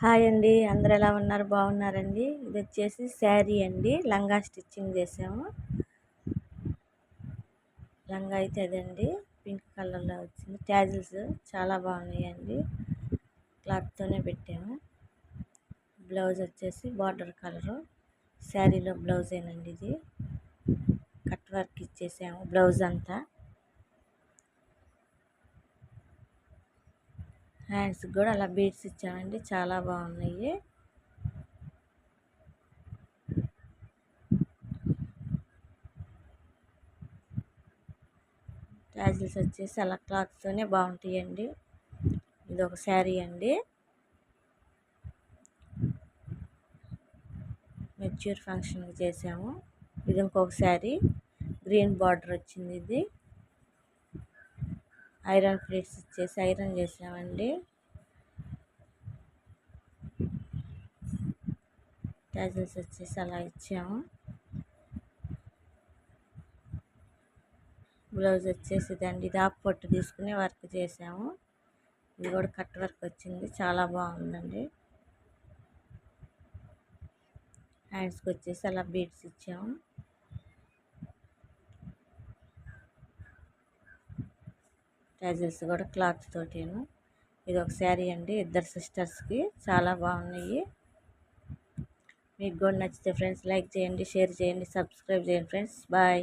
Hi అండి. అందరు ఎలా ఉన్నారు? బాగున్నారండి. ఇది వచ్చేసి శారీ అండి. లంగా స్టిచ్చింగ్ చేసాము. లంగా అయితే అదండి. పింక్ కలర్లో వచ్చింది. ట్యాజిల్స్ చాలా బాగున్నాయండి. క్లాత్తోనే పెట్టాము. బ్లౌజ్ వచ్చేసి బార్డర్ కలరు. శారీలో బ్లౌజ్ ఏనండి ఇది. కట్ వర్క్ ఇచ్చేసాము బ్లౌజ్ అంతా హ్యాండ్స్ కూడా అలా బీడ్స్ ఇచ్చామండి చాలా బాగున్నాయి. ట్యాజిల్స్ వచ్చేసి అలా క్లాత్తోనే బాగుంటాయండి. ఇది ఒక శారీ అండి. మెచ్యూర్ ఫంక్షన్కి చేసాము. ఇది ఇంకొక శారీ. గ్రీన్ బార్డర్ వచ్చింది ఇది. ఐరన్ ప్లేట్స్ ఇచ్చేసి ఐరన్ చేసామండి. ట్యాజల్స్ వచ్చేసి అలా ఇచ్చాము. బ్లౌజ్ వచ్చేసి ఇదండి ఇది ఆఫ్ పొట్టు తీసుకుని వర్క్ చేసాము. ఇది కూడా కట్ వర్క్ వచ్చింది చాలా బాగుందండి. హ్యాండ్స్కి వచ్చేసి అలా బీడ్స్ ఇచ్చాము. టైజల్స్ కూడా క్లాత్ తోటేను. ఇది ఒక శారీ అండి ఇద్దరు సిస్టర్స్కి. చాలా బాగున్నాయి. మీకు కూడా నచ్చితే ఫ్రెండ్స్ లైక్ చేయండి షేర్ చేయండి సబ్స్క్రైబ్ చేయండి ఫ్రెండ్స్. బాయ్.